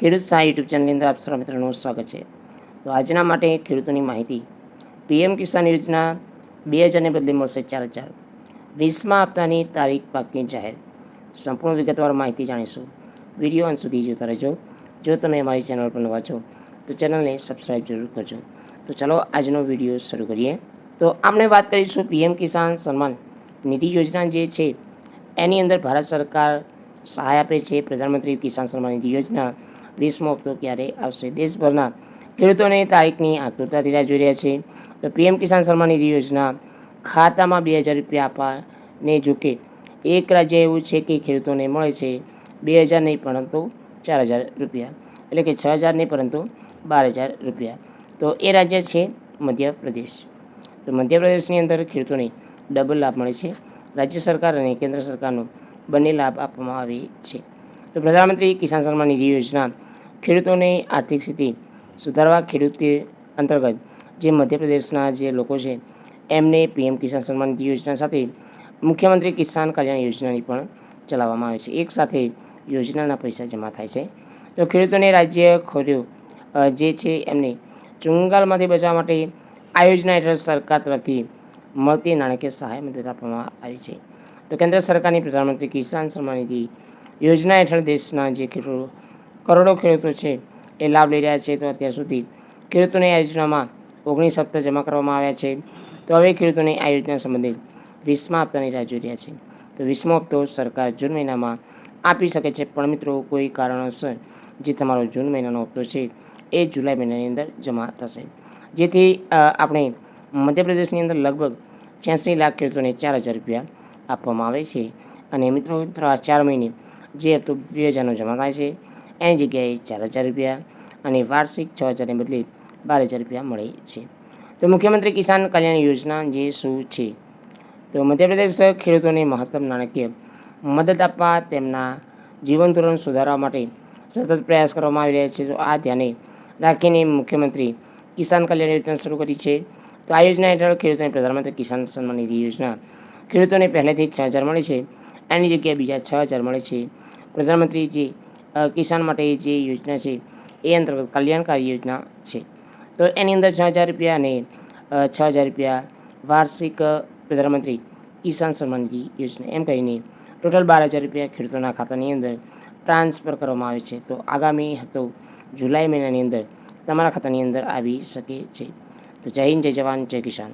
ખેડૂત સહાય યુટ્યુબ ચેનલની અંદર આપ સર્વ મિત્રોનું સ્વાગત છે. તો આજના માટે ખેડૂતોની માહિતી. પીએમ કિસાન યોજના બે હજારને બદલે મળશે ચાર હજાર. વીસમા હપ્તાની તારીખ પાકની જાહેર. સંપૂર્ણ વિગતવાર માહિતી જાણીશું. વીડિયો અંત સુધી જોતા રહેજો. જો તમે અમારી ચેનલ પર નવા છો, તો ચેનલને સબસ્ક્રાઈબ જરૂર કરજો. તો ચાલો આજનો વીડિયો શરૂ કરીએ. તો આપણે વાત કરીશું પીએમ કિસાન સન્માન નિધિ યોજના જે છે, એની અંદર ભારત સરકાર સહાય આપે છે. પ્રધાનમંત્રી કિસાન સન્માન નિધિ યોજના વીસમો હપ્તો ક્યારે આવશે. દેશભરના ખેડૂતોને તારીખની આતુરતાથી રાહ જોઈ રહ્યા છે. તો પીએમ કિસાન સન્માન નિધિ યોજના ખાતામાં બે હજાર રૂપિયા આપવાને જોકે એક રાજ્ય એવું છે કે ખેડૂતોને મળે છે બે હજાર નહીં, પરંતુ ચાર હજાર રૂપિયા. એટલે કે છ હજાર નહીં, પરંતુ બાર હજાર રૂપિયા. તો એ રાજ્ય છે મધ્યપ્રદેશ. તો મધ્યપ્રદેશની અંદર ખેડૂતોને ડબલ લાભ મળે છે. રાજ્ય સરકાર અને કેન્દ્ર સરકારનો બંને લાભ આપવામાં આવે છે. તો પ્રધાનમંત્રી કિસાન સન્માન નિધિ યોજના ખેડૂતોને આર્થિક સ્થિતિ સુધારવા ખેડૂત અંતર્ગત જે મધ્યપ્રદેશના જે લોકો છે, એમને પીએમ કિસાન સન્માન નિધિ યોજના સાથે મુખ્યમંત્રી કિસાન કલ્યાણ યોજનાની પણ ચલાવવામાં આવે છે. એક સાથે યોજનાના પૈસા જમા થાય છે. તો ખેડૂતોને રાજ્ય ખોર્યો જે છે એમને ચુંગાલમાંથી બચાવવા માટે આ યોજના હેઠળ સરકાર તરફથી મળતી નાણાકીય સહાય મદદ આપવામાં આવી છે. તો કેન્દ્ર સરકારની પ્રધાનમંત્રી કિસાન સન્માન નિધિ યોજના હેઠળ દેશના જે ખેડૂતો કરોડો ખેડૂતો છે, એ લાભ લઈ રહ્યા છે તો અત્યાર સુધી ખેડૂતોને આ યોજનામાં ઓગણીસ હપ્તા જમા કરવામાં આવ્યા છે. તો હવે ખેડૂતોને આ યોજના સંબંધિત વીસમા હપ્તાની રાહ જોઈ રહ્યા છે. તો વીસમો હપ્તો સરકાર જૂન મહિનામાં આપી શકે છે, પણ મિત્રો કોઈ કારણોસર જે તમારો જૂન મહિનાનો હપ્તો છે, એ જુલાઈ મહિનાની અંદર જમા થશે. જેથી આપણે મધ્યપ્રદેશની અંદર લગભગ છ્યાસી લાખ ખેડૂતોને ચાર હજાર રૂપિયા આપવામાં આવે છે. અને મિત્રો ચાર મહિને જે હપ્તો બે હજારનો જમા થાય છે એની જગ્યાએ ચાર હજાર રૂપિયા અને વાર્ષિક છ હજારને બદલે બાર હજાર રૂપિયા મળે છે. તો મુખ્યમંત્રી કિસાન કલ્યાણ યોજના જે શું છે? તો મધ્યપ્રદેશ ખેડૂતોને મહત્તમ નાણાકીય મદદ આપવા તેમના જીવન ધોરણ સુધારવા માટે સતત પ્રયાસ કરવામાં આવી રહ્યા છે. તો આ ધ્યાને રાખીને મુખ્યમંત્રી કિસાન કલ્યાણ યોજના શરૂ કરી છે. તો આ યોજના હેઠળ ખેડૂતોને પ્રધાનમંત્રી કિસાન સન્માન નિધિ યોજના ખેડૂતોને પહેલેથી છ હજાર મળે છે. એની જગ્યાએ બીજા છ હજાર મળે છે. પ્રધાનમંત્રી જે કિસાન માટે જે યોજના છે, એ અંતર્ગત કલ્યાણકારી યોજના છે. તો એની અંદર છ હજાર રૂપિયા અને છ હજાર રૂપિયા વાર્ષિક પ્રધાનમંત્રી કિસાન સન્માન યોજના, એમ કહીને ટોટલ બાર હજાર રૂપિયા ખેડૂતોના ખાતાની અંદર ટ્રાન્સફર કરવામાં આવે છે. તો આગામી હપ્તો જુલાઈ મહિનાની અંદર તમારા ખાતાની અંદર આવી શકે છે. તો જય હિન્દ, જય જવાન, જય કિસાન.